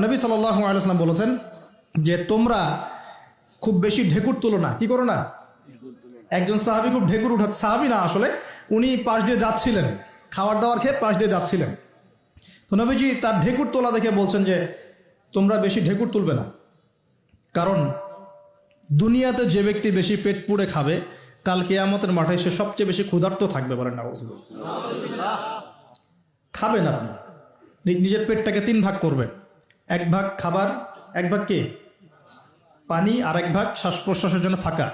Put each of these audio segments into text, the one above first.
নবী সাল্লাম বলেছেন যে তোমরা খুব বেশি ঢেকুর তুলো না। কি করো না? একজন সাহাবি খুব ঢেকুর উঠা সাহাবি না আসলে, উনি পাশ দিয়ে যাচ্ছিলেন। খাবার দাবার খেয়ে পাশ দিয়ে যাচ্ছিলেন। তো নবীজি তার ঢেকুর তোলা দেখে বলছেন যে, তোমরা বেশি ঢেকুর তুলবে না। কারণ দুনিয়াতে যে ব্যক্তি বেশি পেট পুড়ে খাবে, কাল কেয়ামতের মাঠে সে সবচেয়ে বেশি ক্ষুধার্ত থাকবে বলেন না খাবেন আপনি। নিজের পেটটাকে তিন ভাগ করবেন। এক ভাগ খাবার, এক ভাগ কে? পানি আর এক ভাগ শ্বাস প্রশ্বাসের জন্য ফাঁকা।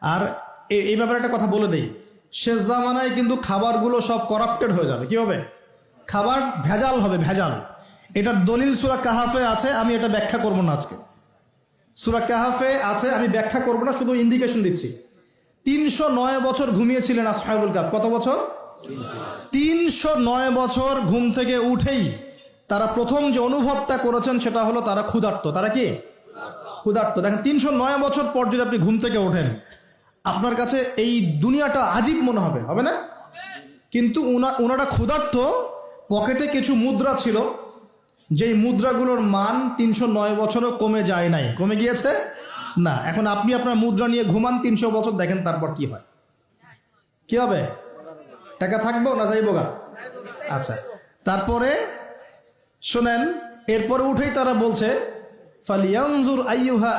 আর এই ব্যাপারে একটা কথা বলে দেই। শেষ জামানায় কিন্তু খাবারগুলো সব করাপ্টেড হয়ে যাবে। কি হবে? খাবার ভেজাল হবে, ভেজাল। এটার দলিল সুরা কাহাফে আছে, আমি এটা ব্যাখ্যা করব না আজকে। সুরা কাহাফে আছে, আমি ব্যাখ্যা করব না, শুধু ইন্ডিকেশন দিচ্ছি। তিনশো নয় বছর ঘুমিয়েছিলেন আসহাবুল কাফ। কত বছর? তিনশো নয় বছর ঘুম থেকে উঠেই তারা প্রথম যে অনুভবটা করেছেন সেটা হলো তারা ক্ষুধার্ত। তারা কি? ক্ষুধার্ত। দেখেন, তিনশো নয় বছর পর যদি আপনি ঘুম থেকে ওঠেন, আপনার কাছে এই দুনিয়াটা আজীব মনে হবে হবে না? কিন্তু ওনারা ক্ষুধার্ত, পকেটে কিছু মুদ্রা ছিল, যেই মুদ্রাগুলোর মান তিনশো নয় বছরও কমে যায় নাই। কমে গিয়েছে? না। এখন আপনি আপনার মুদ্রা নিয়ে ঘুমান তিনশো বছর, দেখেন তারপর কি হয়। কি হবে? টাকা থাকব না যাইবো গা? আচ্ছা। তারপরে শোনেন, এরপরে উঠেই তারা বলছে, ফালিয়ানজুর আইয়ুহা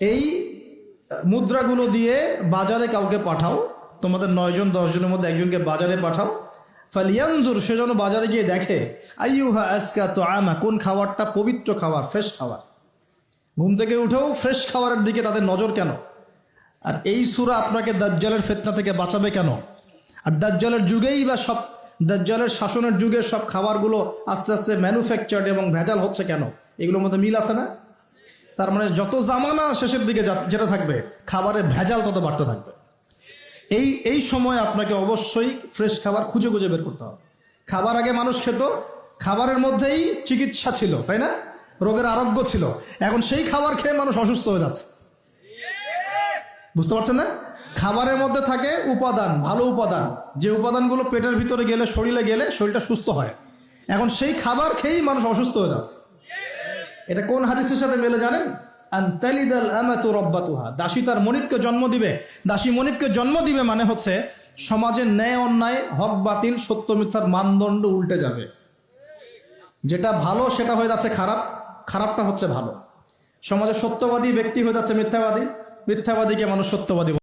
এই মুদ্রাগুলো দিয়ে বাজারে কাউকে পাঠাও, তোমাদের নয়জন দশজনের মধ্যে একজনকে বাজারে পাঠাও। ফালিয়ানজুর, সে যেন বাজারে গিয়ে দেখে, আইয়ুহা আজকা তো আমা কোন খাবারটা পবিত্র খাবার, ফ্রেশ খাবার। ঘুম থেকে উঠেও ফ্রেশ খাবারের দিকে তাদের নজর কেন? আর এই সুরা আপনাকে দাজ্জালের ফেতনা থেকে বাঁচাবে কেন? আর দাজ্জালের যুগেই বা সব দাজ্জালের শাসনের যুগে সব খাবারগুলো আস্তে আস্তে ম্যানুফ্যাকচার্ড এবং ভেজাল হচ্ছে কেন? এগুলোর মধ্যে মিল আছে না? তার মানে যত জামানা শেষের দিকে যেটা থাকবে, খাবারের ভেজাল তত বাড়তে থাকবে। এই এই সময় আপনাকে অবশ্যই ফ্রেশ খাবার খুঁজে খুঁজে বের করতে হবে। খাবার আগে মানুষ খেত, খাবারের মধ্যেই চিকিৎসা ছিল, তাই না? রোগের আরোগ্য ছিল। এখন সেই খাবার খেয়ে মানুষ অসুস্থ হয়ে যাচ্ছে। বুঝতে পারছেন না? খাবারের মধ্যে থাকে উপাদান, ভালো উপাদান। যে উপাদানগুলো পেটের ভিতরে গেলে, শরীরে গেলে শরীরটা সুস্থ হয়। এখন সেই খাবার খেয়েই মানুষ অসুস্থ হয়ে যাচ্ছে। এটা কোন হাদিসের সাথে মেলে জানেন? আন্তালিদাল আমাতু রব্বাতুহা। দাসী তার মনিবকে জন্ম দিবে। দাসী মনিবকে জন্ম দিবে মানে হচ্ছে সমাজের ন্যায় অন্যায়, হক বাতিল, সত্য মিথ্যার মানদণ্ড উল্টে যাবে। যেটা ভালো, সেটা হয়ে যাচ্ছে খারাপ। খারাপটা হচ্ছে ভালো। সমাজে সত্যবাদী ব্যক্তি হয়ে যাচ্ছে মিথ্যাবাদী। মিথ্যাবাদীকে মানুষ সত্যবাদী।